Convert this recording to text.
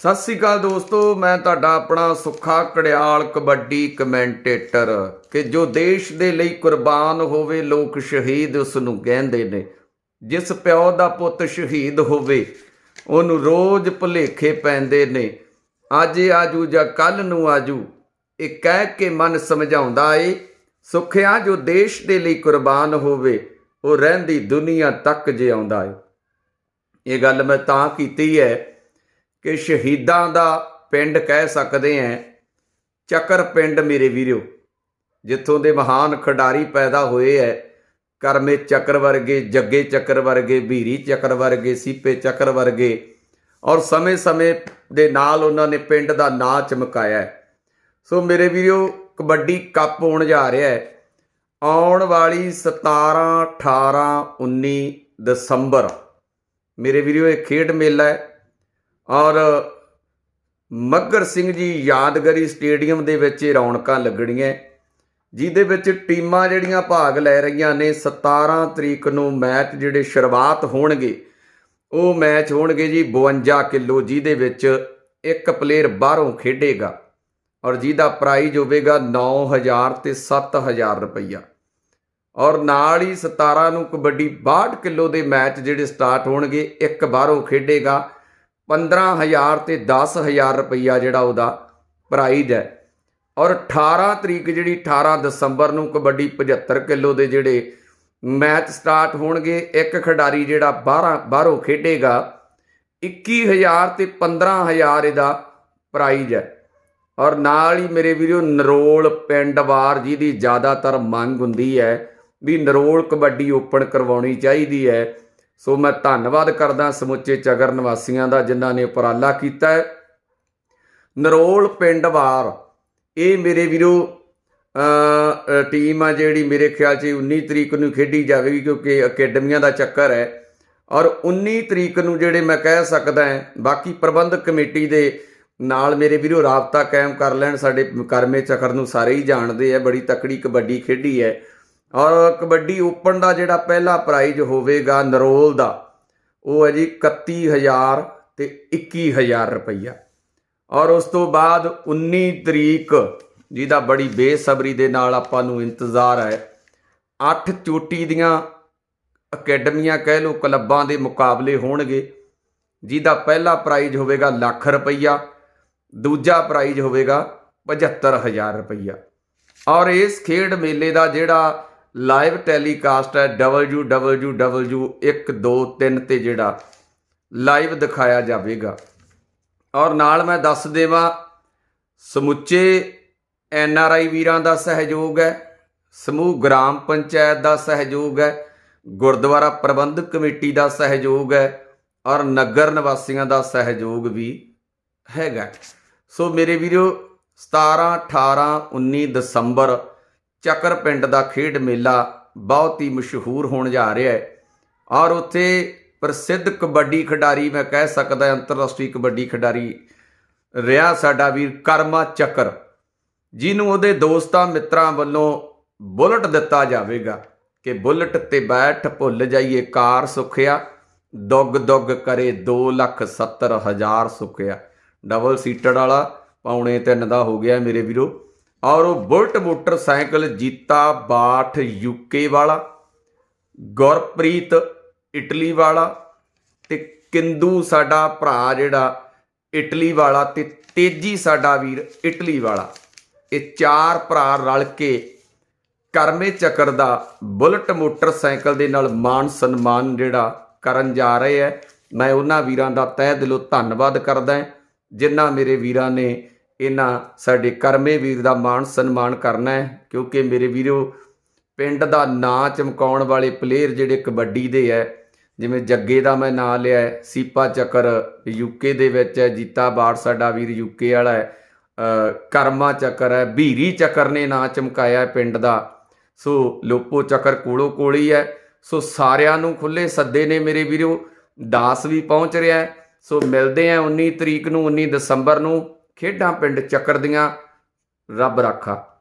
ਸਤਿ ਸ੍ਰੀ ਅਕਾਲ ਦੋਸਤੋ, ਮੈਂ ਤੁਹਾਡਾ ਆਪਣਾ ਸੁੱਖਾ ਕੜਿਆਲ ਕਬੱਡੀ ਕਮੈਂਟੇਟਰ ਕਿ ਜੋ ਦੇਸ਼ ਦੇ ਲਈ ਕੁਰਬਾਨ ਹੋਵੇ, ਲੋਕ ਸ਼ਹੀਦ ਉਸ ਨੂੰ ਕਹਿੰਦੇ ਨੇ। ਜਿਸ ਪਿਓ ਦਾ ਪੁੱਤ ਸ਼ਹੀਦ ਹੋਵੇ, ਉਹਨੂੰ ਰੋਜ਼ ਭੁਲੇਖੇ ਪੈਂਦੇ ਨੇ। ਅੱਜ ਇਹ ਆਜੂ ਜਾਂ ਕੱਲ ਨੂੰ ਆਜੂ, ਇਹ ਕਹਿ ਕੇ ਮਨ ਸਮਝਾਉਂਦਾ ਏ, ਸੁਖਿਆ ਜੋ ਦੇਸ਼ ਦੇ ਲਈ ਕੁਰਬਾਨ ਹੋਵੇ, ਉਹ ਰਹਿੰਦੀ ਦੁਨੀਆ ਤੱਕ ਜੇ ਆਉਂਦਾ ਏ। ਇਹ ਗੱਲ ਮੈਂ ਤਾਂ ਕੀਤੀ ਹੈ ਕਿ ਸ਼ਹੀਦਾਂ ਦਾ ਪਿੰਡ ਕਹਿ ਸਕਦੇ ਆ ਚੱਕਰ ਪਿੰਡ ਮੇਰੇ ਵੀਰੋ, ਜਿੱਥੋਂ ਦੇ ਮਹਾਨ ਖਿਡਾਰੀ ਪੈਦਾ ਹੋਏ ਐ। ਕਰਮੇ ਚੱਕਰ ਵਰਗੇ, ਜੱਗੇ ਚੱਕਰ ਵਰਗੇ, ਭੀਰੀ ਚੱਕਰ ਵਰਗੇ, ਸੀਪੇ ਚੱਕਰ ਵਰਗੇ। ਔਰ ਸਮੇਂ-ਸਮੇਂ ਦੇ ਨਾਲ ਉਹਨਾਂ ਨੇ ਪਿੰਡ ਦਾ ਨਾਂ ਚਮਕਾਇਆ ਹੈ। ਸੋ ਮੇਰੇ ਵੀਰੋ, ਕਬੱਡੀ ਕੱਪ ਹੋਣ ਜਾ ਰਿਹਾ ਹੈ ਆਉਣ ਵਾਲੀ 17 18 19 ਦਸੰਬਰ। ਮੇਰੇ ਵੀਰੋ, ਇਹ ਖੇਡ ਮੇਲਾ ਹੈ ਔਰ ਮੱਗਰ ਸਿੰਘ ਜੀ ਯਾਦਗਰੀ ਸਟੇਡੀਅਮ ਦੇ ਵਿੱਚ ਇਹ ਰੌਣਕਾਂ ਲੱਗਣੀਆਂ ਜਿਹਦੇ ਵਿੱਚ ਟੀਮਾਂ ਜਿਹੜੀਆਂ ਭਾਗ ਲੈ ਰਹੀਆਂ ਨੇ 17 ਤਰੀਕ ਨੂੰ ਮੈਚ ਜਿਹੜੇ ਸ਼ੁਰੂਆਤ ਹੋਣਗੇ, ਉਹ ਮੈਚ ਹੋਣਗੇ ਜੀ 52 ਕਿਲੋ, ਜਿਹਦੇ ਵਿੱਚ ਇੱਕ ਪਲੇਅਰ ਬਾਹਰੋਂ ਖੇਡੇਗਾ ਔਰ ਜਿਹਦਾ ਪ੍ਰਾਈਜ਼ ਹੋਵੇਗਾ 9000 ਤੇ 7000 ਰੁਪਈਆ। ਔਰ ਨਾਲ ਹੀ 17 ਨੂੰ ਕਬੱਡੀ 62 ਕਿਲੋ ਦੇ ਮੈਚ ਜਿਹੜੇ ਸਟਾਰਟ ਹੋਣਗੇ, ਇੱਕ ਬਾਹਰੋਂ ਖੇਡੇਗਾ 15000 ਤੇ 10000 ਰੁਪਈਆ ਜਿਹੜਾ ਉਹਦਾ ਪ੍ਰਾਈਜ਼ ਹੈ। ਔਰ 18 ਤਰੀਕ ਜਿਹੜੀ 18 ਦਸੰਬਰ ਨੂੰ ਕਬੱਡੀ 75 ਕਿਲੋ ਦੇ ਜਿਹੜੇ ਮੈਚ ਸਟਾਰਟ ਹੋਣਗੇ, ਇੱਕ ਖਿਡਾਰੀ ਜਿਹੜਾ 12 ਬਾਹਰੋਂ ਖੇਡੇਗਾ 21000 ਤੇ 15000 ਇਹਦਾ ਪ੍ਰਾਈਜ਼ ਹੈ। ਔਰ ਨਾਲ ਹੀ ਮੇਰੇ ਵੀਰੋ, ਨਰੋਲ ਪਿੰਡ ਵਾਰ ਜਿਹਦੀ ਜ਼ਿਆਦਾਤਰ ਮੰਗ ਹੁੰਦੀ ਹੈ ਵੀ ਨਰੋਲ ਕਬੱਡੀ ਓਪਨ ਕਰਵਾਉਣੀ ਚਾਹੀਦੀ ਹੈ। ਸੋ ਮੈਂ ਧੰਨਵਾਦ ਕਰਦਾ ਸਮੁੱਚੇ ਚਗਰ ਨਿਵਾਸੀਆਂ ਦਾ ਜਿਨ੍ਹਾਂ ਨੇ ਉਪਰਾਲਾ ਕੀਤਾ ਹੈ। ਨਰੋਲ ਪਿੰਡ ਵਾਰ, ਇਹ ਮੇਰੇ ਵੀਰੋ ਟੀਮ ਆ ਜਿਹੜੀ ਮੇਰੇ ਖਿਆਲ 'ਚ 19 ਤਰੀਕ ਨੂੰ ਖੇਡੀ ਜਾਵੇਗੀ ਕਿਉਂਕਿ ਅਕੈਡਮੀਆਂ ਦਾ ਚੱਕਰ ਹੈ। ਔਰ 19 ਤਰੀਕ ਨੂੰ ਜਿਹੜੇ ਮੈਂ ਕਹਿ ਸਕਦਾ ਬਾਕੀ ਪ੍ਰਬੰਧਕ ਕਮੇਟੀ ਦੇ ਨਾਲ ਮੇਰੇ ਵੀਰੋ ਰਾਬਤਾ ਕਾਇਮ ਕਰ ਲੈਣ, ਸਾਡੇ ਕਰਮੇ ਚੱਕਰ ਨੂੰ ਸਾਰੇ ਹੀ ਜਾਣਦੇ ਆ, ਬੜੀ ਤਕੜੀ ਕਬੱਡੀ ਖੇਡੀ ਹੈ। ਔਰ ਕਬੱਡੀ ਓਪਨ ਦਾ ਜਿਹੜਾ ਪਹਿਲਾ ਪ੍ਰਾਈਜ਼ ਹੋਵੇਗਾ ਨਰੋਲ ਦਾ, ਉਹ ਹੈ ਜੀ 31000 ਤੇ 21000 ਰੁਪਈਆ। ਔਰ ਉਸ ਤੋਂ ਬਾਅਦ 19 ਤਰੀਕ, ਜਿਹਦਾ ਬੜੀ ਬੇਸਬਰੀ ਦੇ ਨਾਲ ਆਪਾਂ ਨੂੰ ਇੰਤਜ਼ਾਰ ਹੈ 8 ਚੋਟੀ ਦੀਆਂ ਅਕੈਡਮੀਆਂ ਕਹਿ ਲੋ ਕਲੱਬਾਂ ਦੇ ਮੁਕਾਬਲੇ ਹੋਣਗੇ, ਜਿਹਦਾ ਪਹਿਲਾ ਪ੍ਰਾਈਜ਼ ਹੋਵੇਗਾ ਲੱਖ ਰੁਪਈਆ, ਦੂਜਾ ਪ੍ਰਾਈਜ਼ ਹੋਵੇਗਾ 75000 ਰੁਪਈਆ। ਔਰ ਇਸ ਖੇਡ ਮੇਲੇ ਦਾ ਜਿਹੜਾ ਲਾਈਵ ਟੈਲੀਕਾਸਟ ਹੈ www123 ਤੇ ਜਿਹੜਾ ਲਾਈਵ ਦਿਖਾਇਆ ਜਾਵੇਗਾ। ਔਰ ਨਾਲ ਮੈਂ ਦੱਸ ਦੇਵਾਂ, ਸਮੁੱਚੇ ਐਨ ਆਰ ਆਈ ਵੀਰਾਂ ਦਾ ਸਹਿਯੋਗ ਹੈ, ਸਮੂਹ ਗ੍ਰਾਮ ਪੰਚਾਇਤ ਦਾ ਸਹਿਯੋਗ ਹੈ, ਗੁਰਦੁਆਰਾ ਪ੍ਰਬੰਧਕ ਕਮੇਟੀ ਦਾ ਸਹਿਯੋਗ ਹੈ, ਔਰ ਨਗਰ ਨਿਵਾਸੀਆਂ ਦਾ ਸਹਿਯੋਗ ਵੀ ਹੈਗਾ। ਸੋ ਮੇਰੇ ਵੀਰੋ 17 18 19 ਦਸੰਬਰ ਚੱਕਰ ਪਿੰਡ ਦਾ ਖੇਡ ਮੇਲਾ ਬਹੁਤ ਹੀ ਮਸ਼ਹੂਰ ਹੋਣ ਜਾ ਰਿਹਾ ਹੈ। ਔਰ ਉੱਥੇ ਪ੍ਰਸਿੱਧ ਕਬੱਡੀ ਖਿਡਾਰੀ, ਮੈਂ ਕਹਿ ਸਕਦਾ ਅੰਤਰਰਾਸ਼ਟਰੀ ਕਬੱਡੀ ਖਿਡਾਰੀ ਰਿਹਾ ਸਾਡਾ ਵੀਰ ਕਰਮਾ ਚੱਕਰ, ਜਿਹਨੂੰ ਉਹਦੇ ਦੋਸਤਾਂ ਮਿੱਤਰਾਂ ਵੱਲੋਂ ਬੁਲਟ ਦਿੱਤਾ ਜਾਵੇਗਾ ਕਿ ਬੁਲਟ ਤੇ ਬੈਠ ਭੁੱਲ ਜਾਈਏ ਕਾਰ ਸੁਖਿਆ, ਦੁੱਗ ਦੁੱਗ ਕਰੇ 270000 ਸੁਖਿਆ। ਡਬਲ ਸੀਟਡ ਵਾਲਾ, ਪੌਣੇ 3 ਦਾ ਹੋ ਗਿਆ ਮੇਰੇ ਵੀਰੋ। ਔਰ ਉਹ bullet motorcycle Jeeta Bath UK ਵਾਲਾ, ਗੁਰਪ੍ਰੀਤ ਇਟਲੀ ਵਾਲਾ ਤੇ ਕਿੰਦੂ ਸਾਡਾ ਭਰਾ ਜਿਹੜਾ ਇਟਲੀ ਵਾਲਾ ਤੇ ਤੇਜੀ ਸਾਡਾ ਵੀਰ ਇਟਲੀ ਵਾਲਾ। ਇਹ ਚਾਰ ਭਰਾ ਰਲ ਕੇ ਕਰਮੇ ਚੱਕਰ ਦਾ ਬੁਲਟ ਮੋਟਰਸਾਈਕਲ ਦੇ ਨਾਲ ਮਾਨ ਸਨਮਾਨ ਜਿਹੜਾ ਕਰਨ ਜਾ ਰਹੇ ਹੈ ਮੈਂ ਉਹਨਾਂ ਵੀਰਾਂ ਦਾ ਤਹਿ ਦਿਲੋਂ ਧੰਨਵਾਦ ਕਰਦਾ ਜਿਨ੍ਹਾਂ ਮੇਰੇ ਵੀਰਾਂ ਨੇ ਇਹਨਾਂ ਸਾਡੇ ਕਰਮੇ ਵੀਰ ਦਾ ਮਾਣ ਸਨਮਾਨ ਕਰਨਾ ਹੈ, ਕਿਉਂਕਿ ਮੇਰੇ ਵੀਰੋ, ਪਿੰਡ ਦਾ ਨਾਂ ਚਮਕਾਉਣ ਵਾਲੇ ਪਲੇਅਰ ਜਿਹੜੇ ਕਬੱਡੀ ਦੇ ਹੈ, ਜਿਵੇਂ ਜੱਗੇ ਦਾ ਮੈਂ ਨਾਂ ਲਿਆ ਹੈ, ਸੀਪਾ ਚੱਕਰ ਯੂਕੇ ਦੇ ਵਿੱਚ ਹੈ, ਜੀਤਾ ਬਾੜ ਸਾਡਾ ਵੀਰ ਯੂਕੇ ਵਾਲਾ ਹੈ ਕਰਮਾ ਚੱਕਰ ਹੈ, ਭੀਰੀ ਚੱਕਰ ਨੇ ਨਾਂ ਚਮਕਾਇਆ ਪਿੰਡ ਦਾ। ਸੋ ਲੋਪੋ ਚੱਕਰ ਕੋਲੋਂ ਕੋਲੀ ਹੈ ਸੋ ਸਾਰਿਆਂ ਨੂੰ ਖੁੱਲੇ ਸੱਦੇ ਨੇ ਮੇਰੇ ਵੀਰੋ, ਦਾਸ ਵੀ ਪਹੁੰਚ ਰਿਹਾ ਹੈ। ਸੋ ਮਿਲਦੇ ਆ 19 ਤਰੀਕ ਨੂੰ 19 ਦਸੰਬਰ ਨੂੰ। ਖੇਡਾਂ ਪਿੰਡ ਚੱਕਰ ਦੀਆਂ ਰੱਬ ਰਾਖਾ।